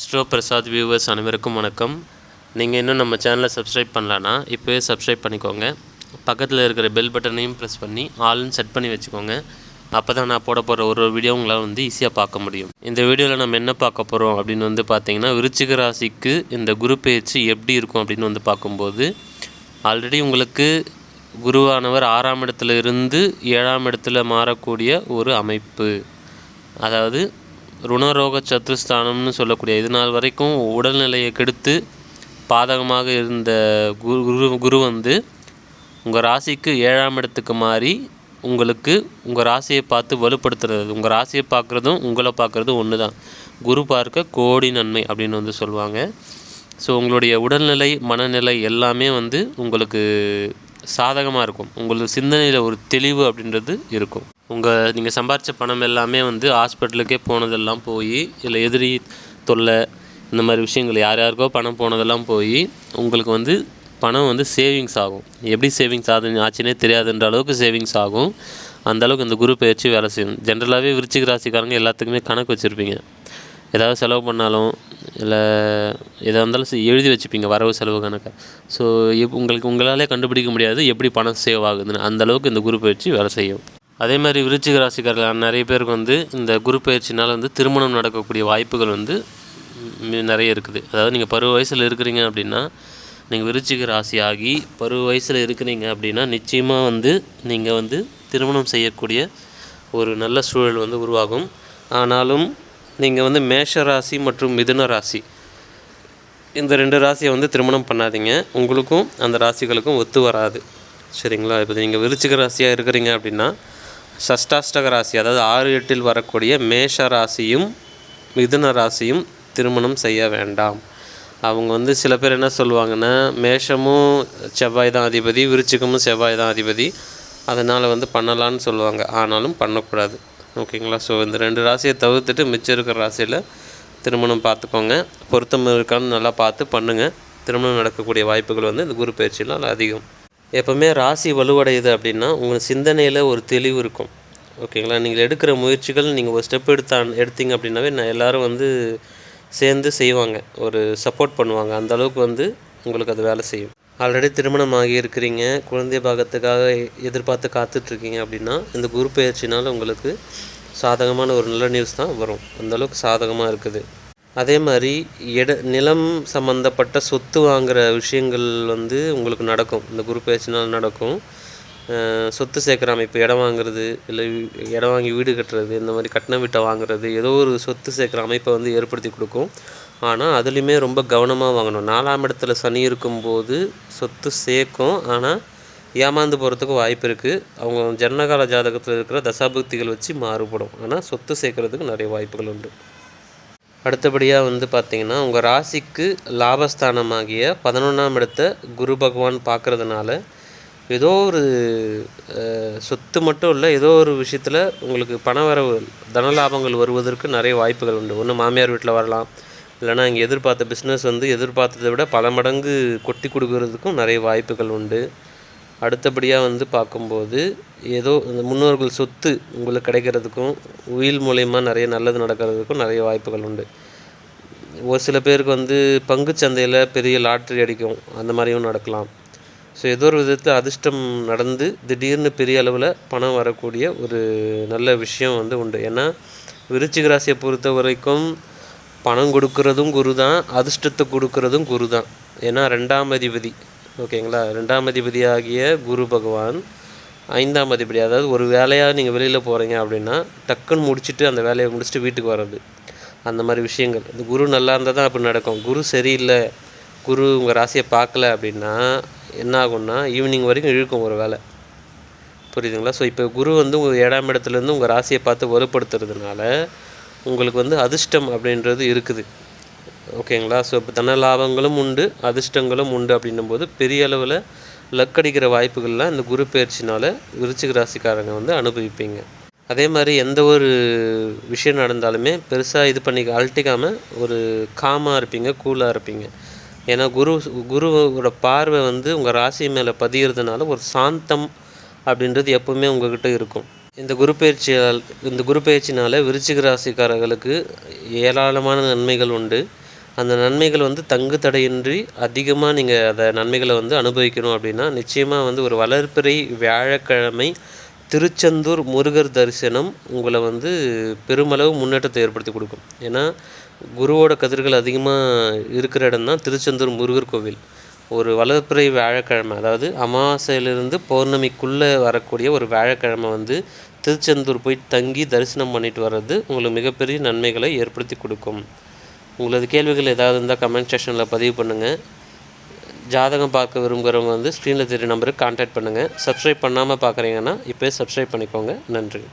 Astro Prasad viewers அனைவருக்கும் வணக்கம். நீங்கள் இன்னும் நம்ம சேனலை சப்ஸ்கிரைப் பண்ணலான்னா இப்போவே சப்ஸ்கிரைப் பண்ணிக்கோங்க. பக்கத்தில் இருக்கிற பெல் பட்டனையும் ப்ரெஸ் பண்ணி ஆல்னு செட் பண்ணி வச்சுக்கோங்க. அப்போ தான் நான் போட போகிற ஒரு ஒரு வீடியோ உங்களால் வந்து ஈஸியாக பார்க்க முடியும். இந்த வீடியோவில் நம்ம என்ன பார்க்க போகிறோம் அப்படின்னு வந்து பார்த்தீங்கன்னா விருச்சிக ராசிக்கு இந்த குரு பேச்சு எப்படி இருக்கும் அப்படின்னு வந்து பார்க்கும்போது ஆல்ரெடி உங்களுக்கு குருவானவர் ஆறாம் இடத்துல இருந்து ஏழாம் இடத்துல மாறக்கூடிய ஒரு அமைப்பு. அதாவது ருணரோக சத்துருஸ்தானம்னு சொல்லக்கூடிய இது நாள் வரைக்கும் உடல்நிலையை கெடுத்து பாதகமாக இருந்த குரு குரு குரு வந்து உங்கள் ராசிக்கு ஏழாம் இடத்துக்கு மாறி உங்களுக்கு உங்கள் ராசியை பார்த்து வலுப்படுத்துறது உங்கள் ராசியை பார்க்குறதும் உங்களை பார்க்குறதும் ஒன்று தான் குரு பார்க்க கோடி நன்மை அப்படின்னு வந்து சொல்லுவாங்க. ஸோ உங்களுடைய உடல்நிலை மனநிலை எல்லாமே வந்து உங்களுக்கு சாதகமாக இருக்கும். உங்களுக்கு சிந்தனையில் ஒரு தெளிவு அப்படின்றது இருக்கும். உங்கள் நீங்கள் சம்பாரித்த பணம் எல்லாமே வந்து ஹாஸ்பிட்டலுக்கே போனதெல்லாம் போய் இல்லை எதிரி தொல்லை இந்த மாதிரி விஷயங்கள் யார் யாருக்கோ பணம் போனதெல்லாம் போய் உங்களுக்கு வந்து பணம் வந்து சேவிங்ஸ் ஆகும். எப்படி சேவிங்ஸ் ஆகுது ஆச்சுன்னே தெரியாதுன்ற அளவுக்கு சேவிங்ஸ் ஆகும். அந்த அளவுக்கு இந்த குரு பயிற்சி வேலை செய்யும். ஜென்ரலாகவே விருச்சிக ராசிக்காரங்க எல்லாத்துக்குமே கணக்கு வச்சுருப்பீங்க. ஏதாவது செலவு பண்ணாலும் இல்லை எதாக இருந்தாலும் எழுதி வச்சுப்பீங்க வரவு செலவு கணக்கை. ஸோ எப் உங்களுக்கு உங்களாலே கண்டுபிடிக்க முடியாது எப்படி பணம் சேவ் ஆகுதுன்னு. அந்தளவுக்கு இந்த குரு பயிற்சி வேலை செய்யும். அதே மாதிரி விருச்சிக ராசிக்காரர்கள் நிறைய பேருக்கு வந்து இந்த குரு பயிற்சினால் வந்து திருமணம் நடக்கக்கூடிய வாய்ப்புகள் வந்து நிறைய இருக்குது. அதாவது நீங்கள் பருவ வயசில் இருக்கிறீங்க அப்படின்னா நீங்கள் விருச்சிக ராசி ஆகி பருவ வயசில் இருக்கிறீங்க அப்படின்னா நிச்சயமாக வந்து நீங்கள் வந்து திருமணம் செய்யக்கூடிய ஒரு நல்ல சூழல் வந்து உருவாகும். ஆனாலும் நீங்கள் வந்து மேஷ ராசி மற்றும் மிதுன ராசி. இந்த ரெண்டு ராசியை வந்து திருமணம் பண்ணாதீங்க. உங்களுக்கும் அந்த ராசிகளுக்கும் ஒத்து வராது. சரிங்களா? இப்போ நீங்கள் விருச்சிக ராசியாக இருக்கிறீங்க அப்படின்னா சஷ்டாஷ்டக ராசி அதாவது ஆறு எட்டில் வரக்கூடிய மேஷ ராசியும் மிதுன ராசியும் திருமணம் செய்ய வேண்டாம். அவங்க வந்து சில பேர் என்ன சொல்லுவாங்கன்னா மேஷமும் செவ்வாய் தான் அதிபதி விருச்சிகமும் செவ்வாய் தான் அதிபதி. அதனால் வந்து பண்ணலான்னு சொல்லுவாங்க. ஆனாலும் பண்ணக்கூடாது. ஓகேங்களா? ஸோ இந்த ரெண்டு ராசியை தவிர்த்துட்டு மிச்சம் இருக்கிற ராசியில் திருமணம் பார்த்துக்கோங்க. பொருத்தம் இருக்கான்னு நல்லா பார்த்து பண்ணுங்கள் திருமணம் நடக்கக்கூடிய வாய்ப்புகள் வந்து இந்த குரு பயிற்சினால் அதிகம். எப்போவுமே ராசி வலுவடையுது அப்படின்னா உங்கள் சிந்தனையில் ஒரு தெளிவு இருக்கும். ஓகேங்களா? நீங்கள் எடுக்கிற முயற்சிகள் நீங்கள் ஒரு ஸ்டெப் எடுத்தான் எடுத்தீங்க அப்படின்னாவே நான் எல்லோரும் வந்து சேர்ந்து செய்வாங்க. ஒரு சப்போர்ட் பண்ணுவாங்க. அந்த அளவுக்கு வந்து உங்களுக்கு அது வேலை செய்யும். ஆல்ரெடி திருமணம் ஆகி இருக்கிறீங்க குழந்தை பாகத்துக்காக எதிர்பார்த்து காத்துட்ருக்கீங்க அப்படின்னா இந்த குரு பயிற்சினால் உங்களுக்கு சாதகமான ஒரு நல்ல நியூஸ் தான் வரும். அந்த அளவுக்கு சாதகமாக இருக்குது. அதே மாதிரி இட நிலம் சம்மந்தப்பட்ட சொத்து வாங்குகிற விஷயங்கள் வந்து உங்களுக்கு நடக்கும். இந்த குரு பயிற்சினால் நடக்கும். சொத்து சேர்க்குற அமைப்பு இடம் வாங்குறது இல்லை இடம் வாங்கி வீடு கட்டுறது இந்த மாதிரி கட்டின வீட்டை வாங்குறது ஏதோ ஒரு சொத்து சேர்க்குற அமைப்பை வந்து ஏற்படுத்தி கொடுக்கும். ஆனால் அதுலேயுமே ரொம்ப கவனமாக வாங்கணும். நாலாம் இடத்துல சனி இருக்கும்போது சொத்து சேர்க்கும். ஆனால் ஏமாந்து போகிறதுக்கு வாய்ப்பு இருக்குது அவங்க ஜன்னகால ஜாதகத்தில் இருக்கிற தசாபுக்திகள் வச்சு மாறுபடும். ஆனால் சொத்து சேர்க்கறதுக்கு நிறைய வாய்ப்புகள் உண்டு. அடுத்தபடியாக வந்து பார்த்திங்கன்னா உங்கள் ராசிக்கு லாபஸ்தானமாகிய பதினொன்றாம் இடத்த குரு பகவான் பார்க்கறதுனால ஏதோ ஒரு சொத்து மட்டும் இல்லை ஏதோ ஒரு விஷயத்தில் உங்களுக்கு பண வரவு தன லாபங்கள் வருவதற்கு நிறைய வாய்ப்புகள் உண்டு. ஒன்று மாமியார் வீட்டில் வரலாம். இல்லைன்னா இங்கே எதிர்பார்த்த பிஸ்னஸ் வந்து எதிர்பார்த்ததை விட பல மடங்கு கொட்டி கொடுக்கறதுக்கும் நிறைய வாய்ப்புகள் உண்டு. அடுத்தபடியாக வந்து பார்க்கும்போது ஏதோ இந்த முன்னோர்கள் சொத்து உங்களுக்கு கிடைக்கிறதுக்கும் உயில் மூலயமா நிறைய நல்லது நடக்கிறதுக்கும் நிறைய வாய்ப்புகள் உண்டு. ஒரு சில பேருக்கு வந்து பங்கு சந்தையில் பெரிய லாட்ரி அடிக்கும் அந்த மாதிரியும் நடக்கலாம். ஸோ ஏதோ ஒரு விதத்தில் அதிர்ஷ்டம் நடந்து திடீர்னு பெரிய அளவில் பணம் வரக்கூடிய ஒரு நல்ல விஷயம் வந்து உண்டு. ஏன்னா விருச்சிக ராசியை பொறுத்த வரைக்கும் பணம் கொடுக்கறதும் குரு தான் அதிர்ஷ்டத்தை கொடுக்கறதும் குரு தான் ஏன்னா ரெண்டாம் அதிபதி. ஓகேங்களா? ரெண்டாம் அதிபதி ஆகிய குரு பகவான் ஐந்தாம் அதிபதி. அதாவது ஒரு வேலையாக நீங்கள் வெளியில் போகிறீங்க அப்படின்னா டக்குன்னு முடிச்சுட்டு அந்த வேலையை முடிச்சுட்டு வீட்டுக்கு வர்றது. அந்த மாதிரி விஷயங்கள். இந்த குரு நல்லா இருந்தால் தான் அப்படி நடக்கும். குரு சரியில்லை குரு உங்கள் ராசியை பார்க்கல அப்படின்னா என்ன ஆகும்னா ஈவினிங் வரைக்கும் இழுக்கும் ஒரு வேலை. புரியுதுங்களா? ஸோ இப்போ குரு வந்து உங்கள் ஏழாம் இடத்துலேருந்து உங்கள் ராசியை பார்த்து வலுப்படுத்துறதுனால உங்களுக்கு வந்து அதிர்ஷ்டம் அப்படின்றது இருக்குது. ஓகேங்களா? ஸோ இப்போ தன லாபங்களும் உண்டு அதிர்ஷ்டங்களும் உண்டு அப்படின்னும் போது பெரிய அளவில் லக் அடிக்கிற வாய்ப்புகள்லாம் இந்த குரு பயிற்சினால் விருச்சிக ராசிக்காரங்க வந்து அனுபவிப்பீங்க. அதே மாதிரி எந்த ஒரு விஷயம் நடந்தாலுமே பெருசாக இது பண்ணி அழட்டிக்காமல் ஒரு காமாக இருப்பீங்க கூலாக இருப்பீங்க. ஏன்னா குரு குருவோட பார்வை வந்து உங்கள் ராசி மேலே பதிகிறதுனால ஒரு சாந்தம் அப்படின்றது எப்போவுமே உங்கள்கிட்ட இருக்கும். இந்த குரு பயிற்சியால் இந்த குரு பயிற்சினால் விருச்சிக ராசிக்காரர்களுக்கு ஏராளமான நன்மைகள் உண்டு. அந்த நன்மைகள் வந்து தங்கு தடையின்றி அதிகமாக நீங்கள் அதை நன்மைகளை வந்து அனுபவிக்கணும் அப்படின்னா நிச்சயமாக வந்து ஒரு வளர்பிறை வியாழக்கிழமை திருச்செந்தூர் முருகர் தரிசனம் உங்களை வந்து பெருமளவு முன்னேற்றத்தை ஏற்படுத்தி கொடுக்கும். ஏன்னா குருவோட கதிர்கள் அதிகமாக இருக்கிற இடம் தான் திருச்செந்தூர் முருகர் கோவில். ஒரு வளர்ப்பிறை வியாழக்கிழமை அதாவது அமாவாசையிலிருந்து பௌர்ணமிக்குள்ளே வரக்கூடிய ஒரு வியாழக்கிழமை வந்து திருச்செந்தூர் போய் தங்கி தரிசனம் பண்ணிட்டு வர்றது உங்களுக்கு மிகப்பெரிய நன்மைகளை ஏற்படுத்தி கொடுக்கும். உங்களது கேள்விகள் ஏதாவது இருந்தால் கமெண்ட் செக்ஷனில் பதிவு பண்ணுங்கள் ஜாதகம் பார்க்க விரும்புகிறவங்க வந்து ஸ்க்ரீனில் தெரிய நம்பருக்கு கான்டாக்ட் பண்ணுங்கள் சப்ஸ்கிரைப் பண்ணாமல் பார்க்குறீங்கன்னா இப்போயே சப்ஸ்கிரைப் பண்ணிக்கோங்க. நன்றி.